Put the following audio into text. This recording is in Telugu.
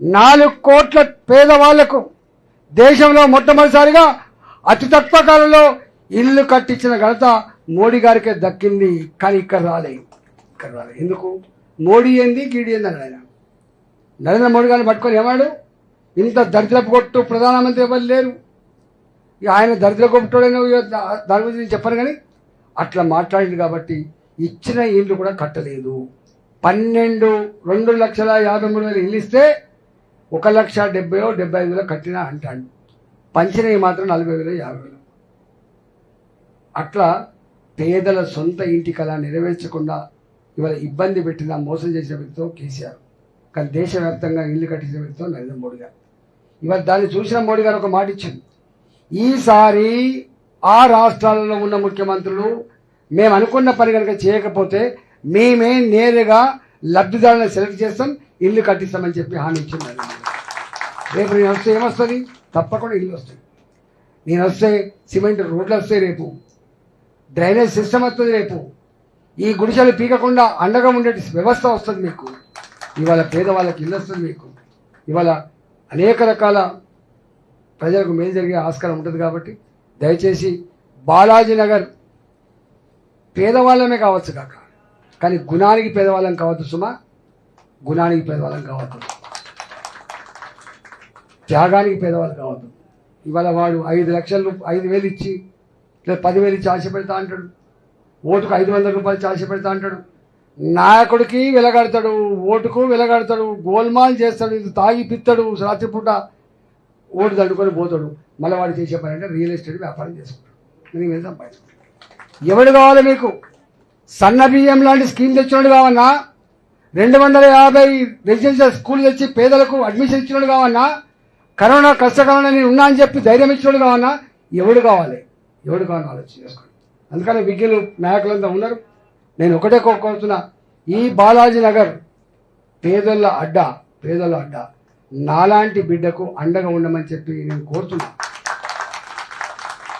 నాలుగు కోట్ల పేదవాళ్ళకు దేశంలో మొట్టమొదటిసారిగా అతి తక్కువ కాలంలో ఇల్లు కట్టించిన ఘనత మోడీ గారికే దక్కింది. కానీ ఇక్కడ రాలే ఇక్కడ రాలేదు. ఎందుకు? మోడీ ఏంది? గీడి ఏంది అన్నాడు ఆయన. నరేంద్ర మోడీ గారిని పట్టుకొని ఏమాడు ఇంత దరిద్రపు కొట్టు ప్రధానమంత్రి ఎవరు లేరు? ఇక ఆయన దరిద్ర కొట్టుడైన దాని గురించి నేను చెప్పాను కానీ అట్లా మాట్లాడింది కాబట్టి ఇచ్చిన ఇల్లు కూడా కట్టలేదు. పన్నెండు రెండు లక్షల యాభై మూడు వేల ఇల్లు ఇస్తే ఒక లక్ష డెబ్బైయో డెబ్బై ఐదు వేలో కట్టినా అంటాడు. పంచినవి మాత్రం నలభై వేలు యాభై వేలు. అట్లా పేదల సొంత ఇంటి కళ నెరవేర్చకుండా ఇవాళ ఇబ్బంది పెట్టిన మోసం చేసిన వ్యక్తితో కేసీఆర్. కానీ దేశవ్యాప్తంగా ఇల్లు కట్టించిన వ్యక్తితో నరేంద్ర మోడీ గారు. ఇవాళ దాన్ని చూసిన మోడీ గారు ఒక మాట ఇచ్చింది ఈసారి ఆ రాష్ట్రాలలో ఉన్న ముఖ్యమంత్రులు మేము అనుకున్న పని కనుక చేయకపోతే మేమే నేరుగా లబ్ధిదారులను సెలెక్ట్ చేస్తాం ఇల్లు కట్టిస్తామని చెప్పి హామీ ఇచ్చింది రేపు నేను వస్తే ఏమొస్తుంది? తప్పకుండా ఇల్లు వస్తుంది నేను వస్తే సిమెంట్ రోడ్లు వస్తాయి రేపు. డ్రైనేజ్ సిస్టమ్ వస్తుంది రేపు. ఈ గుడిసెలు పీకకుండా అండగా ఉండే వ్యవస్థ వస్తుంది మీకు. ఇవాళ పేదవాళ్ళకి ఇల్లు వస్తుంది మీకు. ఇవాళ అనేక రకాల ప్రజలకు మేలు జరిగే ఆస్కారం ఉంటుంది కాబట్టి దయచేసి బాలాజీ నగర్ పేదవాళ్ళమే కావచ్చు కాక కానీ గుణానికి పేదవాళ్ళం కావద్దు సుమా. గుణానికి పేదవాళ్ళం కావద్దు. త్యాగానికి పేదవాళ్ళు కావద్దు. ఇవాళ వాడు ఐదు లక్షలు ఐదు వేలు ఇచ్చి లేదా పదివేలు ఇచ్చి ఆశ పెడతా అంటాడు. ఓటుకు ఐదు వందల రూపాయలు ఆశ పెడతా అంటాడు. నాయకుడికి వెలగడతాడు ఓటుకు వెలగడతాడు గోల్మాల్ చేస్తాడు ఇది తాగి పిత్తడు రాత్రిపూట ఓటు దండుకొని పోతాడు. మళ్ళీ వాడు చేసే పని అంటే రియల్ ఎస్టేట్ వ్యాపారం చేసుకుంటాడు. నేను ఏం సంపాదించుకుంటాడు ఎవడు కావాలి మీకు? సన్న బియ్యం లాంటి స్కీమ్ తెచ్చినోడు కావన్నా? రెండు వందల యాభై రెసిడెన్షియల్ స్కూల్ తెచ్చి పేదలకు అడ్మిషన్ ఇచ్చినోడు కావన్నా కరోనా కష్టకాలంలో నేను ఉన్నా అని చెప్పి ధైర్యం ఇచ్చినోడు కావన్నా ఎవడు కావాలి? ఎవడు కావాలని ఆలోచన చేసుకోండి. అందుకని విజ్ఞులు నాయకులంతా ఉన్నారు. నేను ఒకటే కోరుతున్నా ఈ బాలాజీ నగర్ పేదోళ్ళ అడ్డ పేదోళ్ళ అడ్డ నాలాంటి బిడ్డకు అండగా ఉండమని చెప్పి నేను కోరుతున్నాను